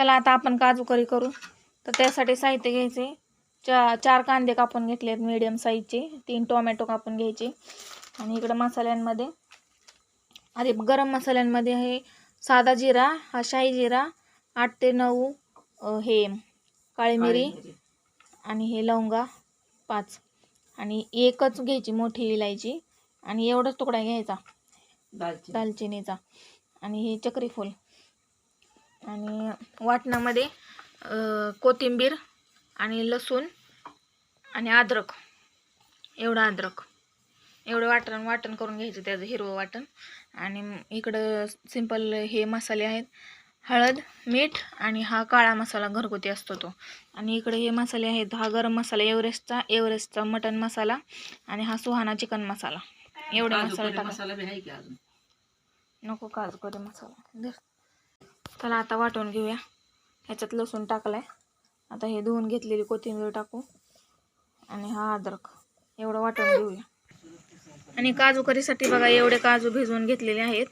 चला आता आपण काजू करी. करू तर त्यासाठी साहित्य घ्यायचे. चा चार कांदे कापून घेतले आहेत मीडियम साईजचे तीन टोमॅटो कापून घ्यायचे. आणि इकडं मसाल्यांमध्ये आधी गरम मसाल्यांमध्ये आहे साधा जिरा हा शाही जिरा आठ ते नऊ हे काळी मिरी आणि हे लवंगा पाच. आणि एकच घ्यायची मोठी इलायची. आणि एवढाच तुकडा घ्यायचा. दालचिनी. दालचिनीचा. आणि हे चक्री फूल आणि वाटणामध्ये कोथिंबीर आणि लसूण आणि अद्रक. एवढं अद्रक. एवढं वाटण वाटण करून घ्यायचं त्याचं हिरवं वाटण. आणि इकडं सिंपल हे मसाले आहेत. हळद मीठ आणि हा काळा मसाला घरगुती असतो तो. आणि इकडे हे मसाले आहेत हा गरम मसाला एव्हरेस्टचा एव्हरेस्टचा मटन मसाला आणि हा सुहाना चिकन मसाला. एवढे मसाले टाका. नको काजू करी मसाला. त्याला आता वाटून घेऊया. ह्याच्यात लसूण टाकलाय. आता हे धुवून घेतलेली कोथिंबीर टाकू. आणि हा अद्रक. एवढं वाटून घेऊया. आणि काजू करीसाठी बघा एवढे काजू भिजवून घेतलेले आहेत.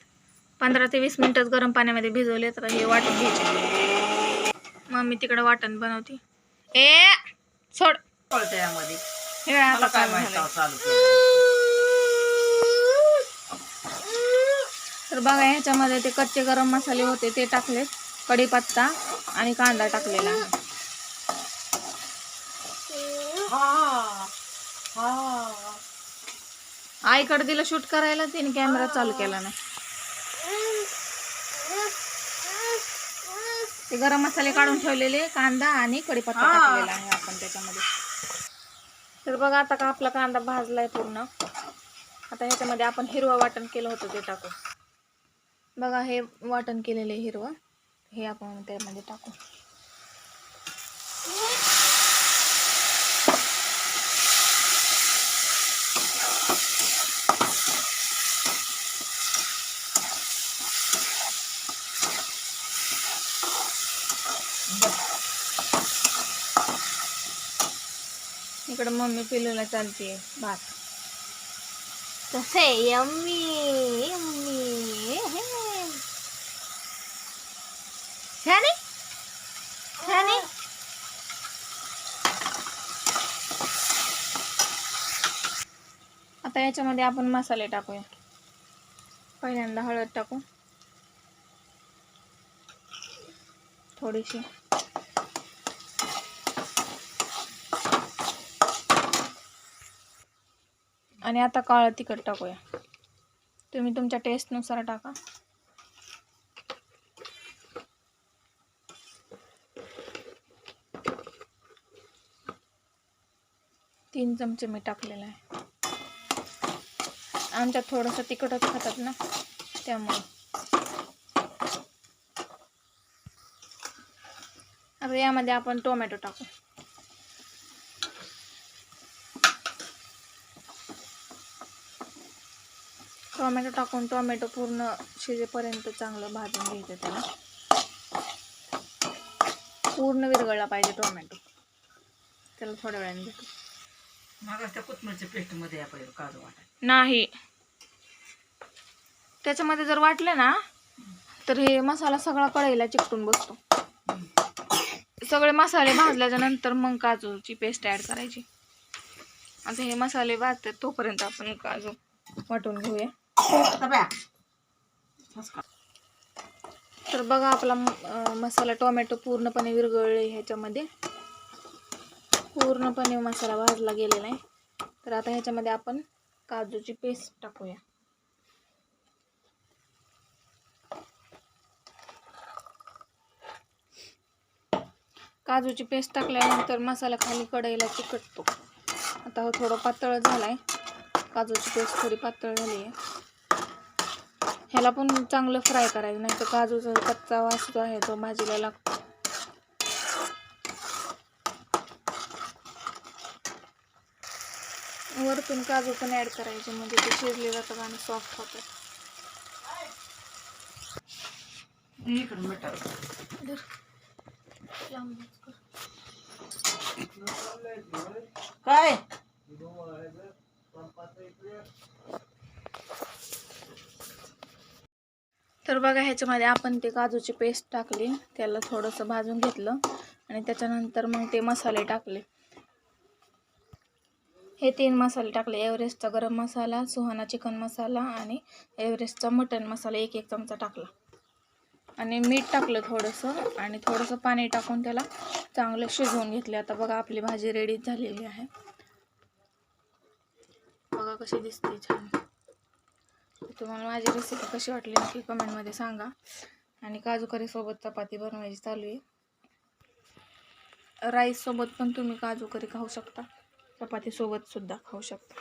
पंधरा ते वीस मिनिटच गरम पाण्यामध्ये भिजवले तर हे वाटून घ्यायचे. मम्मी तिकडे वाटण बनवते. ए सोड. यामध्ये. हे आता काय चालू माहीत झालंय. आहे चालू केलं. तर बघा ह्याच्यामध्ये ते कच्चे गरम मसाले होते ते टाकलेत कढीपत्ता आणि कांदा टाकलेला. आहे आईकडे दिलं शूट करायला तिने कॅमेरा चालू केला नाही. ते गरम मसाले काढून ठेवलेले कांदा आणि कढीपत्ता. टाकलेला आहे आपण त्याच्यामध्ये. तर बघा आता का आपला कांदा भाजलाय पूर्ण. आता ह्याच्यामध्ये आपण हिरवं वाटण केलं होतं ते टाकू बघा हे वाटण केलेले हिरवं. हे आपण त्यामध्ये टाकू. इकडं मम्मी पिलूला चालते भात. तसे यम्मी छानी छानी आता याच्यामध्ये आपण मसाले टाकूया. पहिल्यांदा हळद टाकू. थोडीशी. आणि आता काळं तिखट टाकूया. तुम्ही तुमच्या टेस्टनुसार टाका. तीन चमचे मी टाकलेलं आहे. आमच्यात थोडंसं तिखटच खातात ना त्यामुळे. आता यामध्ये आपण टोमॅटो टाकू. टोमॅटो टाकून टोमॅटो पूर्ण शिजेपर्यंत चांगलं भाजून घ्यायचं त्याला. पूर्ण विरघळला पाहिजे टोमॅटो. त्याला थोड्या वेळाने घेतो मग त्या कोथमीरच्या पेस्टमध्ये आपण काजू वाटायचं. नाही. त्याच्यामध्ये जर वाटलं ना तर हे मसाला सगळा कढईला चिकटून बसतो. सगळे मसाले भाजल्याच्या नंतर मग काजूची पेस्ट ॲड करायची. आता हे मसाले भाजतात तोपर्यंत आपण काजू वाटून घेऊया. तर बघा आपला मसाला टोमॅटो पूर्णपणे विरघळले ह्याच्यामध्ये. पूर्णपणे मसाला भाजला गेलेला आहे. तर आता ह्याच्यामध्ये आपण काजूची पेस्ट टाकूया. काजूची पेस्ट टाकल्यानंतर मसाला खाली कढईला चिकटतो. आता हो थोडं पातळ आहे काजूची पेस्ट थोडी पातळ झाली आहे ह्याला पण चांगलं फ्राय करायचं नाही तर काजूचा कच्चा वास जो आहे तो भाजीला लागतो. वरतून काजू पण ऍड करायचे म्हणजे ते शिजले जातात आणि सॉफ्ट होतात. काय? तर बघा ह्याच्यामध्ये आपण ते काजूची पेस्ट टाकली त्याला थोडंसं भाजून घेतलं आणि त्याच्यानंतर मग ते मसाले टाकले. हे तीन मसाले टाकले. एव्हरेस्टचा गरम मसाला सुहाना चिकन मसाला आणि एव्हरेस्टचा मटन मसाला एक एक चमचा टाकला. आणि मीठ टाकलं थोडंसं आणि थोडंसं पाणी टाकून त्याला चांगलं शिजवून घेतले. आता बघा आपली भाजी रेडी झालेली आहे. बघा कशी दिसते छान. तुम्हाला माझी रेसिपी कशी वाटली नक्की कमेंटमध्ये सांगा. आणि काजू करीसोबत चपाती बनवायची चालू आहे. राईससोबत पण तुम्ही काजू करी खाऊ शकता. चपातीसोबत सुद्धा खाऊ शकता.